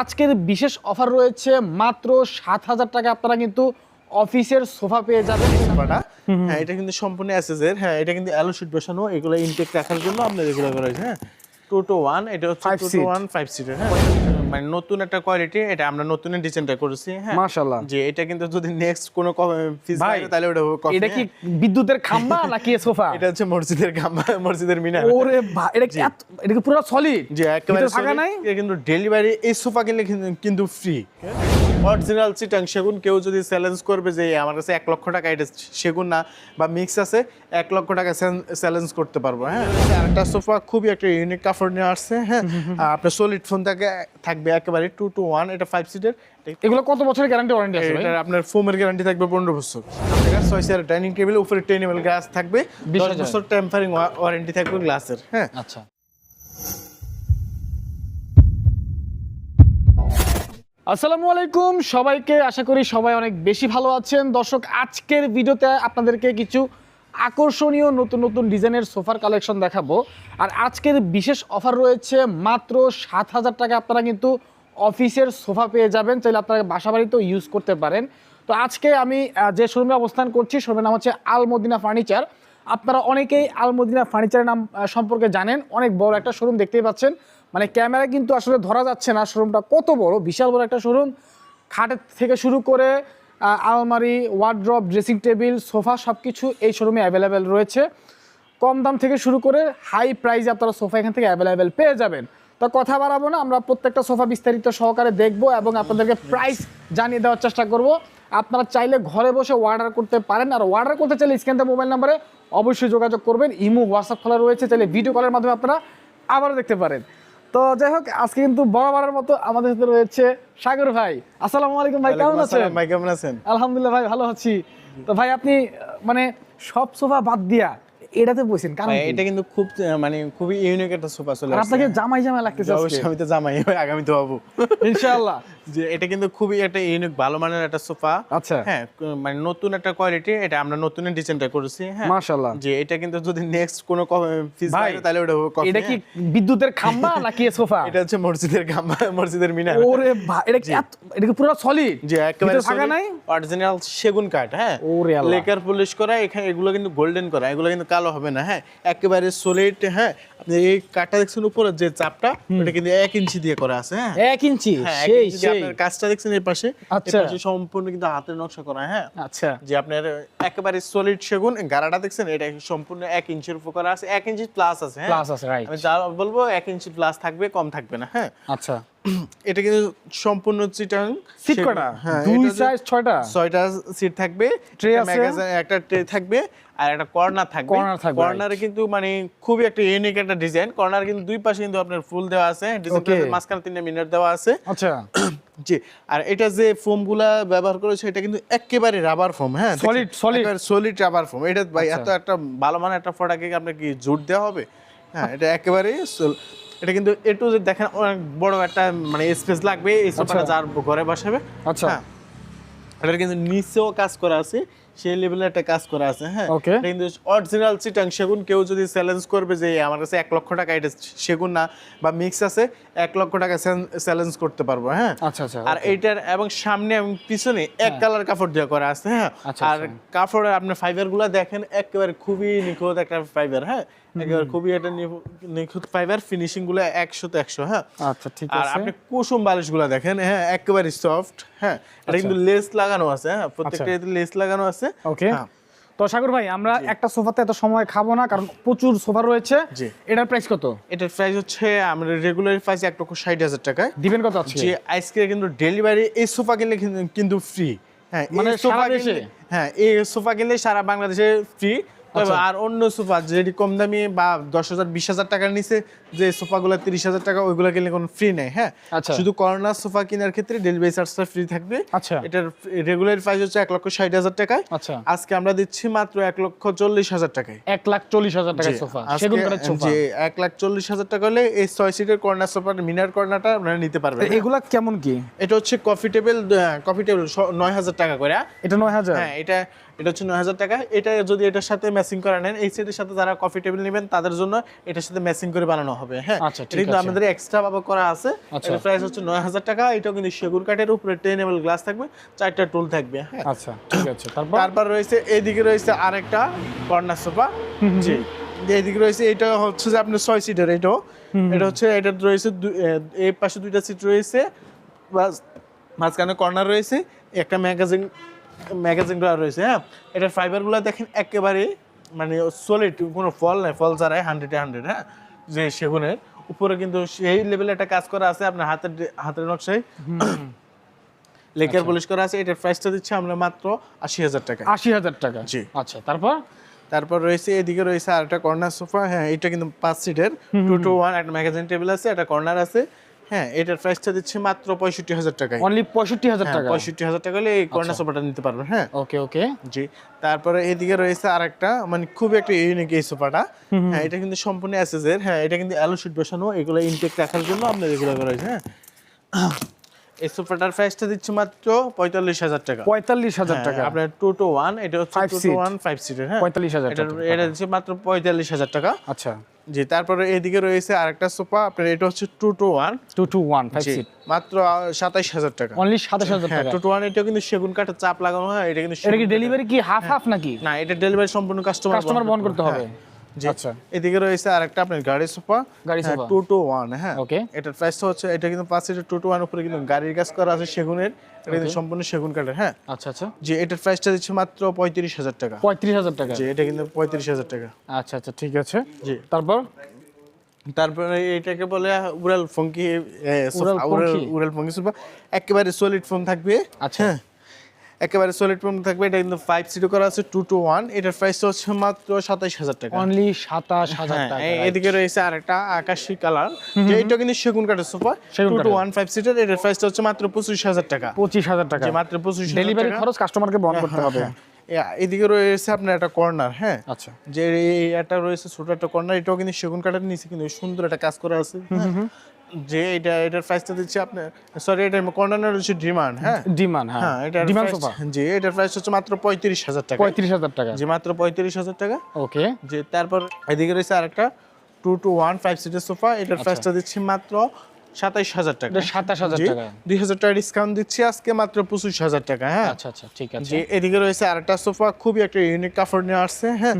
আজকের বিশেষ অফার রয়েছে মাত্র সাত হাজার টাকা। আপনারা কিন্তু অফিসের সোফা পেয়ে যাবেন। সোফাটা। হ্যাঁ এটা কিন্তু সম্পূর্ণ অ্যাসেসের হ্যাঁ এটা কিন্তু অ্যালো শিট বসানো এগুলো ইনটেক রাখার জন্য আপনাদের এগুলো করা হয়েছে। হ্যাঁ টু টু ওয়ান এটা হচ্ছে Five two two seat. One five সিটের হ্যাঁ। মানে নতুন একটা কোয়ালিটি এটা আমরা নতুন ডিজাইনটা করেছি হ্যাঁ? মাশাআল্লাহ। যে এটা কিন্তু যদি নেক্সট কোনো পিস ভাই, তাহলে ওটা এটা কি হ্যাঁ। বিদ্যুতের খাম্বা নাকি সোফা এটা হচ্ছে মসজিদের খাম্বা মসজিদের মিনার। ওরে ভাই এটা কি এটা কি পুরো সলিড যে একেবারে থাকা নাই? কিন্তু ডেলিভারি এই সোফা কিনলে কিন্তু ফ্রি অরিজিনাল চিটাং সেগুন কেউ যদি চ্যালেঞ্জ করবে যে আমার কাছে এক লক্ষ টাকা এটা সেগুন না বা মিক্স আছে এক লক্ষ টাকা চ্যালেঞ্জ করতে পারব। হ্যাঁ? আরেকটা সোফা খুবই একটা ইউনিক কাপড় নিয়ে আসছে হ্যাঁ? আপনার সলিড ফোন থাকে থাকবে একেবারে টু টু ওয়ান এটা ফাইভ সিটের এগুলো কত বছরের গ্যারান্টি ওয়ারেন্টি আছে এটা আপনার ফোমের গ্যারান্টি থাকবে পনেরো বছর। আপনার ছয় চেয়ার ডাইনিং টেবিল উপরে টেন এম গ্লাস থাকবে। দশ বছর টেম্পারিং ওয়ারেন্টি থাকবে গ্লাসের হ্যাঁ? আচ্ছা। আসসালামু আলাইকুম। সবাইকে আশা করি সবাই অনেক বেশি ভালো আছেন। দর্শক, আজকের ভিডিওতে আপনাদেরকে কিছু আকর্ষণীয় নতুন নতুন ডিজাইনের সোফার কালেকশন দেখাবো। আর আজকের বিশেষ অফার রয়েছে মাত্র সাত হাজার টাকা। আপনারা কিন্তু অফিসের সোফা পেয়ে যাবেন। চাইলে আপনারা বাসা বাড়িতেও ইউজ করতে পারেন। তো আজকে আমি যে শোরুমে অবস্থান করছি, শোরুমের নাম হচ্ছে আল মদিনা ফার্নিচার। আপনারা অনেকেই আলমদিনা ফার্নিচারের নাম সম্পর্কে জানেন। অনেক বড় একটা শোরুম দেখতেই পাচ্ছেন। মানে ক্যামেরা কিন্তু আসলে ধরা যাচ্ছে না শোরুমটা কত বড়, বিশাল বড় একটা শোরুম খাটের থেকে শুরু করে আলমারি ওয়ার্ড্রপ ড্রেসিং টেবিল সোফা সব কিছু এই শোরুমে অ্যাভেলেবেল রয়েছে। কম দাম থেকে শুরু করে হাই প্রাইসে আপনারা সোফা এখান থেকে অ্যাভেলেবেল পেয়ে যাবেন। তো কথা বাড়াবো না, আমরা প্রত্যেকটা সোফা বিস্তারিত সহকারে দেখব এবং আপনাদেরকে প্রাইস জানিয়ে দেওয়ার চেষ্টা করব। আপনারা চাইলে ঘরে বসে অর্ডার করতে পারেন, আর অর্ডার করতে চাইলে স্ক্যানতে মোবাইল নাম্বারে অবশ্যই যোগাযোগ করবেন। ইমো, হোয়াটসঅ্যাপ খোলা রয়েছে, চাইলে ভিডিও কলের মাধ্যমে আপনারা আবারও দেখতে পারেন। তো যাই হোক আজকে কিন্তু বরাবরের মতো আমাদের সাথে রয়েছে সাগর ভাই। আসসালামু আলাইকুম ভাই কেমন আছেন? ভাই কেমন আছেন? আলহামদুলিল্লাহ ভাই ভালো আছি। তো ভাই আপনি মানে সব সোফা বাদ দিয়া এটাতে বসেন কারণ এটা কিন্তু খুব মানে খুবই ইউনিক একটা সোফা চলে আসছে আপনাকে জামাই জামাই লাগতেছে আমি তো জামাই আগামী তো হব। ইনশাআল্লাহ। যে এটা কিন্তু খুবই একটা ইউনিক ভালো মানের একটা সোফা। আচ্ছা। হ্যাঁ মানে নতুন একটা কোয়ালিটি এটা আমরা নতুন ডিজাইনটা করেছি হ্যাঁ। মাশাআল্লাহ। যে এটা কিন্তু যদি নেক্সট কোনো ভাই, তাহলে ওটা এটা কি হ্যাঁ। বিদ্যুতের খাম্বা নাকি সোফা? এটা হচ্ছে মসজিদের গাম্বা মসজিদের মিনার। ওরে এটা কি এটা কি পুরো সলিড যে একেবারে থাকা নাই? অরিজিনাল সেগুন কাঠ হ্যাঁ। ওরে আল্লাহ। লেকার পলিশ করা এখানে এগুলো কিন্তু গোল্ডেন করা এগুলো কিন্তু কালো হবে না হ্যাঁ। একেবারে সলিড হ্যাঁ। আপনি এই কাঠটা দেখছেন উপরে যে চাপটা ওটা কিন্তু এক ইঞ্চি দিয়ে করা আছে হ্যাঁ। এক ইঞ্চি? হ্যাঁ ইঞ্চি সেই। আপনার কাজটা দেখছেন এর পাশে? আচ্ছা। সম্পূর্ণ কিন্তু হাতের নকশা করা হ্যাঁ? আচ্ছা। যে আপনার একেবারে সলিড সেগুন গাড়াটা দেখছেন? এটা সম্পূর্ণ এক ইঞ্চির উপর করা আছে এক ইঞ্চি প্লাস আছে হ্যাঁ? প্লাস আছে রাইট আমি যা বলব এক ইঞ্চি প্লাস থাকবে কম থাকবে না হ্যাঁ? আচ্ছা। এটা কিন্তু সম্পূর্ণ চিটাং। সিট কটা? হ্যাঁ দুই সাইজ ছয়টা? ছয়টা সিট থাকবে একটা আছে? একটা ট্রে থাকবে আর একটা কর্নার থাকবে। কর্নারে কিন্তু মানে খুবই একটা ইউনিক একটা ডিজাইন কর্নার কিন্তু দুই পাশে কিন্তু আপনার ফুল দেওয়া আছে। ডিজাইনটা মাঝখানে তিনটা মিনার দেওয়া আছে। আচ্ছা। জি আর এটা যে ফোমগুলা ব্যবহার করেছে এটা কিন্তু একেবারে রাবার ফোম হ্যাঁ? Solid, solid। Solid rubber foam এটা ভাই আচ্ছা। এত একটা ভালো মানের একটা প্রোডাক্টে আপনার কি জুট দেওয়া হবে? হ্যাঁ এটা একেবারে এটা কিন্তু একটু যদি দেখেন অনেক বড় একটা মানে স্পেস লাগবে এই সোফাটা আচ্ছা। যার ঘরে বসাবে। আচ্ছা। হ্যাঁ। এটার কিন্তু নিচেও কাজ করা আছে সেই লেভেলে একটা কাজ করা আছে হ্যাঁ. এটা কিন্তু অরিজিনাল চিটাং সেগুন কেউ যদি চ্যালেঞ্জ করবে যে আমার কাছে এক লক্ষ টাকা এটা সেগুন না বা মিক্স আছে এক লক্ষ টাকা চ্যালেঞ্জ করতে পারব হ্যাঁ। আচ্ছা আচ্ছা আর এইটার এবং সামনে এবং পিছনে এক কালার কাপড় দেওয়া করা আছে হ্যাঁ। আচ্ছা, আর কাপড়ের আপনার ফাইবারগুলা দেখেন একেবারে খুবই নিখুঁত একটা ফাইবার হ্যাঁ। একেবারে খুবই একটা নিখুঁত ফাইবার ফিনিশিংগুলো একশো তো একশো হ্যাঁ? আচ্ছা ঠিক আর আছে। আপনি কুসুম বালিশগুলা দেখেন হ্যাঁ একেবারে সফট হ্যাঁ? এটা কিন্তু লেস লাগানো আছে হ্যাঁ? প্রত্যেকটা লেস লাগানো আছে। ওকে হ্যাঁ। তো সাগর ভাই আমরা একটা সোফাতে এত সময় খাব না কারণ প্রচুর সোফা রয়েছে। এটার প্রাইস কত? এটার প্রাইস হচ্ছে রেগুলার প্রাইস এক লক্ষ ষাট হাজার টাকায়। দিবেন কত আছে যে আজকে কিন্তু ডেলিভারি এই সোফা কিনলে কিন্তু- ফ্রি হ্যাঁ মানে সোফা হ্যাঁ এই সোফা কিনলে সারা বাংলাদেশে ফ্রি তবে আর অন্য সোফা যেটি কম দামি বা দশ হাজার বিশ হাজার টাকার নিচে যে সোফাগুলো তিরিশ হাজার টাকা ওইগুলো কিনলে কোনো ফ্রি নেই হ্যাঁ? আচ্ছা। শুধু কর্নার সোফা কেনার ক্ষেত্রে ডেলিভারি চার্জটা ফ্রি থাকবে। আচ্ছা। এটার রেগুলার প্রাইস হচ্ছে এক লক্ষ ষাট হাজার টাকায়। আচ্ছা। আজকে আমরা দিচ্ছি মাত্র এক লক্ষ চল্লিশ হাজার টাকায়। এক লাখ চল্লিশ হাজার টাকার সোফা যে এক লাখ চল্লিশ হাজার টাকা হলে এই ছয় সিটের কর্নার সোফার মিনার কর্নারটা আপনারা নিতে পারবেন এগুলা কেমন কি? এটা হচ্ছে কফি টেবিল কফি টেবিল নয় হাজার টাকা করে। এটা নয় হাজার? হ্যাঁ এটা এটা হচ্ছে নয় হাজার টাকা। এটা যদি এটার সাথে ম্যাচিং করে নেন এই সেটের সাথে যারা কফি টেবিল নেবেন তাদের জন্য এটার সাথে ম্যাচিং করে বানানো হবে হ্যাঁ? আচ্ছা, কিন্তু আমাদের এক্সট্রা ভাবে করা আছে। আচ্ছা। এটার প্রাইস হচ্ছে নয় হাজার টাকা। এটাও কিন্তু সেগুন কাঠের উপরে টেনেবল গ্লাস থাকবে চারটা টুল থাকবে হ্যাঁ? আচ্ছা ঠিক আছে। তারপর? রয়েছে এইদিকে রয়েছে আরেকটা কর্নার সোফা। জি। এইদিকে রয়েছে এটা হচ্ছে যে আপনার ছয় সিটের এটাও। এটা হচ্ছে এটা রয়েছে এই পাশে দুইটা সিট রয়েছে। মাঝখানে কর্নার রয়েছে একটা ম্যাগাজিন ম্যাগাজিন রয়েছে হ্যাঁ? এটার ফাইবারগুলো দেখেন একেবারে মানে সলিড কোনো ফল নাই ফল ছাড়াই হান্ড্রেডে হান্ড্রেড হ্যাঁ? যে সেগুনের। উপরে কিন্তু সেই লেভেলে একটা কাজ করা আছে আপনার হাতের হাতের নকশায়। লেকার পলিশ করা আছে এটার প্রাইসটা দিচ্ছে আমরা মাত্র আশি হাজার টাকা। আশি হাজার টাকা? জি। আচ্ছা তারপর? তারপর রয়েছে এদিকে রয়েছে আরেকটা কর্নার সোফা হ্যাঁ এটা কিন্তু পাঁচ সিটের টু টু ওয়ান একটা ম্যাগাজিন টেবিল আছে একটা কর্নার আছে। হ্যাঁ এটার প্রাইসটা দিচ্ছে মাত্র পঁয়ষট্টি হাজার টাকায়। অনলি পঁয়ষট্টি হাজার হ্যাঁ, টাকা? পঁয়ষট্টি হাজার টাকা হলে এই কর্নার সোফাটা নিতে পারবেন হ্যাঁ। ওকে ওকে জি তারপরে এদিকে রয়েছে আরেকটা মানে খুব একটা ইউনিক এই সোফাটা। হ্যাঁ এটা কিন্তু সম্পূর্ণ অ্যাসেসের হ্যাঁ এটা কিন্তু অ্যালো শিট বসানো এগুলো ইনটেক রাখার জন্য আপনার এগুলো করা হয়েছে হ্যাঁ। এই প্রাইসটা দিচ্ছে মাত্র পঁয়তাল্লিশ হাজার টাকা। পঁয়তাল্লিশ হাজার হ্যাঁ, টাকা। আপনার টু টু ওয়ান এটা হচ্ছে two two seat। One five সিটের হ্যাঁ। পঁয়তাল্লিশ হাজার এটা টাকা। এটা দিচ্ছে মাত্র পঁয়তাল্লিশ হাজার টাকা। আচ্ছা। জি তারপরে এদিকে রয়েছে আরেকটা সোফা। আপনার এটা হচ্ছে two two one two two one মাত্র সাতাইশ হাজার টাকা। অনলি সাতাশ হাজার হ্যাঁ টাকা। টু টু ওয়ান এটা কিন্তু সেগুন কাঠের চাপ লাগানো হয় এটা কিন্তু এটা কি ডেলিভারি কি হাফ হাফ নাকি? না এটা ডেলিভারি সম্পূর্ণ কাস্টমার কাস্টমার বহন করতে হবে। আচ্ছা। এদিকে রয়েছে আরেকটা আপনার গাড়ি সোফা। গাড়ি সোফা। টু টু ওয়ান হ্যাঁ। ওকে। এটার প্রাইসটা হচ্ছে এটা কিন্তু পাঁচ সিটের টু টু ওয়ান উপরে কিন্তু গাড়ির কাজ করা আছে সেগুনের। এটা কিন্তু সম্পূর্ণ সেগুন কাঠের হ্যাঁ। আচ্ছা আচ্ছা। যে এটার প্রাইসটা দিচ্ছে মাত্র পঁয়ত্রিশ হাজার টাকা। পঁয়ত্রিশ হাজার টাকা। জি এটা কিন্তু পঁয়ত্রিশ হাজার টাকা। আচ্ছা আচ্ছা ঠিক আছে। জি। তারপর? তারপরে এটাকে বলে উড়াল ফঙ্কি উড়াল ফঙ্কি? একেবারে সলিড ফোন থাকবে। আচ্ছা। হ্যাঁ একেবারে সলিড ফোম থাকবে। এটা কিন্তু ফাইভ সিটও করা আছে টু টু ওয়ান এটার প্রাইস হচ্ছে মাত্র সাতাশ হাজার টাকা। অনলি সাতাশ হাজার হ্যাঁ টাকা এদিকে রয়েছে আরেকটা আকাশি কালার এটা কিন্তু সেগুন কাঠের sofa two two one five seater এটার প্রাইসটা হচ্ছে মাত্র পঁচিশ হাজার টাকা। পঁচিশ হাজার টাকা। মাত্র পঁচিশ ডেলিভারি খরচ কাস্টমারকে বহন করতে হবে। হ্যাঁ, হ্যাঁ। এ- এদিকে রয়েছে আপনার একটা কর্নার হ্যাঁ? আচ্ছা। যে একটা রয়েছে ছোট একটা কর্নার এটাও কিন্তু সেগুন কাঠের নিচে কিন্তু সুন্দর একটা কাজ করা আছে। হ্যাঁ। যে এটা এটার প্রাইসটা দিচ্ছে আপনি সরি এটার কর্নার হচ্ছে ডিমান্ড হ্যাঁ? ডিমান্ড হ্যাঁ। এটা ডিমান্ড সোফা জি এটার প্রাইস হচ্ছে মাত্র পঁয়ত্রিশ হাজার টাকা। পঁয়ত্রিশ হাজার টাকা। যে মাত্র পঁয়ত্রিশ হাজার টাকা। ওকে যে তারপর এদিকে রয়েছে আরেকটা টু টু ওয়ান ফাইভ সিটের সোফা আচ্ছা। এটার প্রাইসটা দিচ্ছি মাত্র সাতাইশ হাজার টাকা। সাতাশ হাজার টাকা। দুই হাজার টাকা ডিসকাউন্ট দিচ্ছি আজকে মাত্র পঁচিশ হাজার টাকা হ্যাঁ? আচ্ছা আচ্ছা ঠিক আছে। এদিকে রয়েছে আরেকটা সোফা খুবই একটা ইউনিক কাপড় নিয়ে আসছে হ্যাঁ?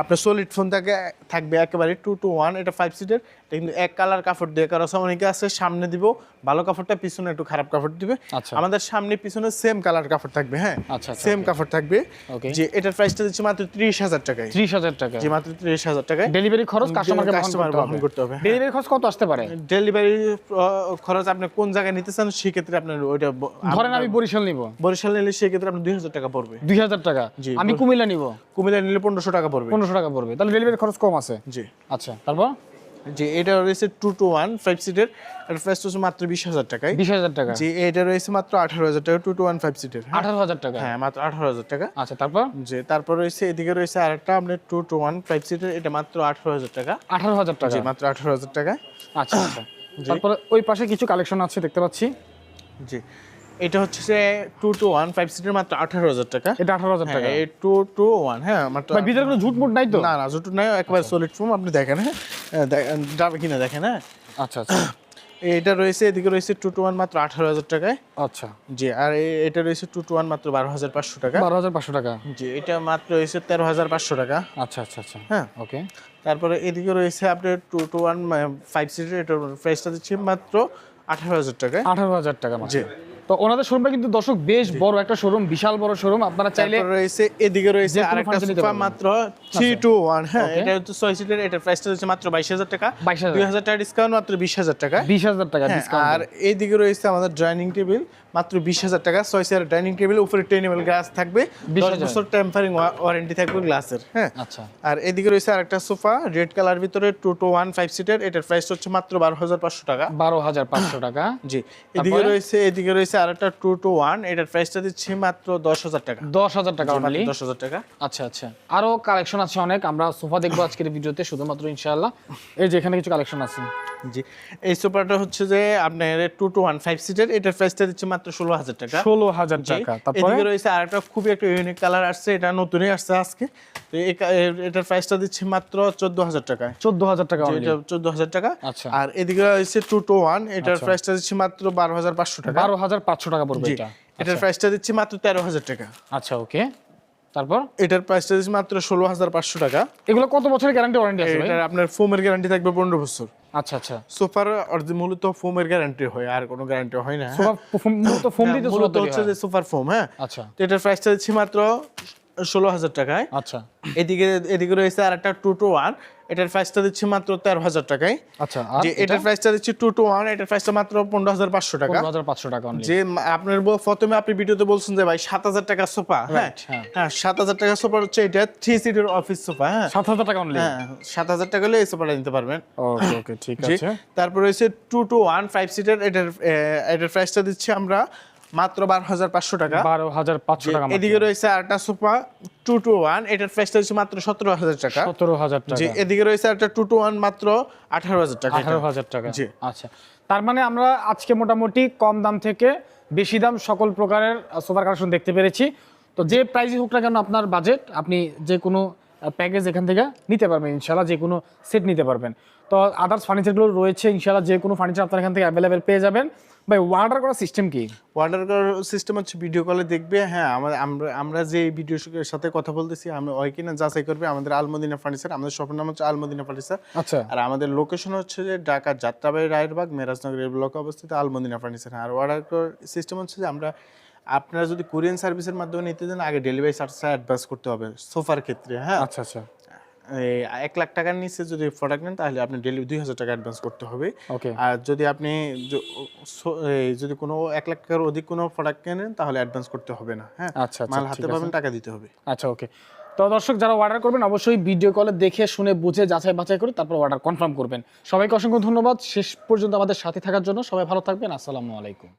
আপনার সলিড ফোন থাকে থাকবে একেবারে টু টু ওয়ান এটা ফাইভ সিটের কিন্তু এক কালার কাপড় দিয়ে করা আছে অনেকে আছে সামনে দিব ভালো কাপড়টা পিছনে একটু খারাপ কাপড় দিবে। আচ্ছা। আমাদের সামনে পিছনে সেম কালার কাপড় থাকবে হ্যাঁ? আচ্ছা, আচ্ছা, সেম কাপড় থাকবে। যে এটার প্রাইসটা দিচ্ছি মাত্র ত্রিশ হাজার টাকায়। ত্রিশ হাজার টাকা যে মাত্র ত্রিশ হাজার টাকায়। ডেলিভারি খরচ কাস্টমারকে বহন কাস্টমার করতে বহন হবে করতে হবে হ্যাঁ। ডেলিভারি খরচ কত আসতে পারে? ডেলিভারি খরচ আপনি কোন জায়গায় নিতে চান সেক্ষেত্রে আপনার ওইটা ধরেন আমি বরিশাল নিব। বরিশাল নিলে সেক্ষেত্রে দুই হাজার টাকা পড়বে। দুই হাজার টাকা। আমি কুমিল্লা নিব। কুমিল্লা নিলে পনেরোশো টাকা পড়বে। পনেরোশো টাকা পড়বে। তাহলে ডেলিভারি খরচ কম আছে। জি। আচ্ছা তারপর? যে এটা রয়েছে টু টু ওয়ান ফাইভ সিটের এর প্রাইস হচ্ছে মাত্র বিশ হাজার টাকায়। বিশ হাজার টাকা। যে এটা রয়েছে মাত্র আঠারো হাজার টাকা টু টু ওয়ান ফাইভ সিটের আঠারো হাজার টাকা। হ্যাঁ মাত্র আঠারো হাজার টাকা। আচ্ছা তারপর? যে তারপর রয়েছে এদিকে রয়েছে আরেকটা আপনার টু টু ওয়ান ফাইভ সিটের এটা মাত্র আঠারো হাজার টাকা। আঠারো হাজার টাকা। জি মাত্র আঠারো হাজার টাকা। আচ্ছা আচ্ছা। তারপরে ওই পাশে কিছু কালেকশন আছে দেখতে পাচ্ছি। জি। এটা হচ্ছে যে টু টু ওয়ান ফাইভ সিটের মাত্র আঠারো হাজার টাকা। এটা আঠারো হাজার টাকা। হ্যাঁ এই টু টু ওয়ান হ্যাঁ মাত্র ভাই ভিতরে কোনো ঝুট মুট নাই তো? না না জুটু নাই একবার সলিড ফর্ম আপনি দেখেন হ্যাঁ। হ্যাঁ, যাবে কিনা দেখেন হ্যাঁ। আচ্ছা আচ্ছা। এটা রয়েছে এদিকে রয়েছে টু টু ওয়ান মাত্র আঠারো হাজার টাকায়। আচ্ছা। জি আর এটা রয়েছে টু টু ওয়ান মাত্র বারো হাজার পাঁচশো টাকা। বারো হাজার পাঁচশো টাকা। জি এটা মাত্র রয়েছে তেরো হাজার পাঁচশো টাকা। আচ্ছা আচ্ছা আচ্ছা। হ্যাঁ। ওকে। তারপরে এদিকে রয়েছে আপনার টু টু ওয়ান ফাইভ সিটের এটার প্রাইসটা দিচ্ছি মাত্র আঠারো হাজার টাকায়। আঠারো হাজার টাকা মাত্র। জি। তো ওনাদের শোরুমটা কিন্তু দর্শক বেশ বড় একটা শোরুম বিশাল বড় শোরুম আপনারা চাইলে রয়েছে এদিকে রয়েছে আরেকটা সোফা আচ্ছা। মাত্র থ্রি টু ওয়ান হ্যাঁ এটা হচ্ছে 6 সিটের এটা প্রাইসটা হচ্ছে মাত্র বাইশ হাজার টাকা। 22,000 দুই হাজার টাকা ডিসকাউন্ট মাত্র বিশ হাজার টাকা। বিশ হাজার টাকা হ্যাঁ, ডিসকাউন্ট আর এইদিকে রয়েছে আমাদের ডাইনিং টেবিল মাত্র বিশ হাজার টাকা। ছয় চেয়ার ডাইনিং টেবিল উপরে টেনেবল গ্লাস থাকবে। দশ বছর টেম্পারিং ওয়ারেন্টি থাকবে গ্লাসের হ্যাঁ? আচ্ছা। আর এদিকে রয়েছে আরেকটা সোফা রেড কালার ভিতরে টু টু ওয়ান ফাইভ সিটের এটার প্রাইস হচ্ছে মাত্র বারো হাজার পাঁচশো টাকা। বারো হাজার পাঁচশো টাকা। জি। এদিকে রয়েছে এদিকে রয়েছে আরেকটা টু টু ওয়ান এটার প্রাইসটা দিচ্ছি মাত্র দশ হাজার টাকা। দশ হাজার টাকা অনলি দশ হাজার টাকা। আচ্ছা আচ্ছা। আরও কালেকশন আছে অনেক। আমরা সোফা দেখব আজকের ভিডিওতে। শুধুমাত্র ইনশাআল্লাহ। এই যে এখানে কিছু কালেকশন আছে। জি। এই সোফাটা হচ্ছে যে আপনার টু টু ওয়ান ফাইভ সিটের এটার প্রাইসটা দিচ্ছে মাত্র ষোলো হাজার টাকা। ষোলো হাজার টাকা। তারপরে? রয়েছে আর একটা খুবই একটা ইউনিক কালার আসছে এটা নতুনই আসছে আজকে। তো এটার প্রাইসটা দিচ্ছি মাত্র চোদ্দ হাজার টাকায়। চোদ্দ হাজার টাকা চোদ্দ হাজার টাকা। আচ্ছা। আর এদিকে রয়েছে টু টু ওয়ান এটার প্রাইসটা দিচ্ছি মাত্র বারো হাজার পাঁচশো টাকা। বারো হাজার পাঁচশো টাকা পড়বে এটা। এটার প্রাইসটা দিচ্ছি মাত্র তেরো হাজার টাকা। আচ্ছা ওকে। তারপর? এটার প্রাইসটা দিচ্ছি মাত্র ষোলো হাজার পাঁচশো টাকা। এগুলো কত বছরের গ্যারান্টি ওয়ারেন্টি আছে এটার আপনার ফোমের গ্যারান্টি থাকবে পনেরো বছর। আচ্ছা আচ্ছা। সোফার মূলত ফোমের গ্যারান্টি হয় আর কোনো গ্যারান্টি হয় না হ্যাঁ? ফোম মূলত ফোম হ্যাঁ, দিতে মূলত হচ্ছে যে সোফার ফোম হ্যাঁ? আচ্ছা। তো এটার প্রাইসটা দিচ্ছি মাত্র ষোলো হাজার টাকায়। আচ্ছা। এদিকে এদিকে রয়েছে আর একটা টু টু ওয়ান এটার প্রাইসটা দিচ্ছি মাত্র তেরো হাজার টাকায়। আচ্ছা যে এটার প্রাইসটা দিচ্ছি টু টু ওয়ান এটার প্রাইসটা মাত্র পনেরো হাজার পাঁচশো টাকা। পনেরো হাজার পাঁচশো টাকা। যে আপনার প্রথমে আপনি ভিডিওতে বলছেন যে ভাই সাত হাজার টাকা সোফা হ্যাঁ? হ্যাঁ। হ্যাঁ সাত হাজার টাকা সোফা হচ্ছে এটা থ্রি সিটের অফিস সোফা হ্যাঁ? সাত হাজার টাকা অনলি হ্যাঁ সাত হাজার টাকা হলে এই সোফাটা নিতে পারবেন। ওকে ওকে ঠিক আছে। তারপর রয়েছে টু টু ওয়ান ফাইভ সিটের এটার এটার প্রাইসটা দিচ্ছি আমরা মাত্র বারো হাজার পাঁচশো টাকা। বারো হাজার পাঁচশো টাকা এদিকে রয়েছে আরেকটা সোফা টু টু ওয়ান এটার প্রাইসটা হচ্ছে মাত্র সতেরো হাজার টাকা। সতেরো হাজার টাকা। এদিকে রয়েছে একটা টু টু ওয়ান মাত্র আঠারো হাজার টাকা আঠারো হাজার টাকা। জি। আচ্ছা। তার মানে আমরা আজকে মোটামুটি কম দাম থেকে বেশি দাম সকল প্রকারের সোফার কালেকশন দেখতে পেরেছি। তো যে প্রাইসই হোক না কেন আপনার বাজেট আপনি যে কোনো প্যাকেজ এখান থেকে নিতে পারবেন ইনশাল্লাহ যে কোনো সেট নিতে পারবেন। তো আদার্স ফার্নিচারগুলো রয়েছে ইনশাল্লাহ যে কোনো ফার্নিচার আপনার এখান থেকে অ্যাভেলেবেল পেয়ে যাবেন। ভাই অর্ডার করার সিস্টেম কি? অর্ডার করার সিস্টেম হচ্ছে ভিডিও কলে দেখবে হ্যাঁ আমাদের আমরা আমরা যে ভিডিও সাথে কথা বলতেছি আমরা ওই কিনা যাচাই করবে আমাদের আলমদিনা ফার্নিচার আমাদের শপের নাম হচ্ছে আলমদিনা ফার্নিচার আচ্ছা। আর আমাদের লোকেশন হচ্ছে যে ঢাকা যাত্রাবাড়ি রায়েরবাগ মেরাজনগরের ব্লকে অবস্থিত আলমদিনা ফার্নিচার আর অর্ডার করার সিস্টেম হচ্ছে যে আমরা আপনারা যদি কোরিয়ান সার্ভিসের মাধ্যমে নিতে চান আগে ডেলিভারি চার্জটা অ্যাডভান্স করতে হবে সোফার ক্ষেত্রে হ্যাঁ। আচ্ছা আচ্ছা। এক লাখ টাকার নিচে যদি প্রোডাক্ট নেন তাহলে আপনি ডেলিভারি দুই হাজার টাকা অ্যাডভান্স করতে হবে। ওকে আর যদি আপনি যদি কোনো এক লাখ টাকার অধিক কোনো প্রোডাক্ট কেনেন তাহলে অ্যাডভান্স করতে হবে না হ্যাঁ? আচ্ছা আচ্ছা মাল হাতে পাবেন টাকা দিতে হবে। আচ্ছা ওকে তো দর্শক যারা অর্ডার করবেন অবশ্যই ভিডিও কলে দেখে শুনে বুঝে যাচাই বাছাই করে তারপর অর্ডার কনফার্ম করবেন। সবাইকে অসংখ্য ধন্যবাদ। শেষ পর্যন্ত আমাদের সাথে থাকার জন্য সবাই ভালো থাকবেন। আসসালামু আলাইকুম।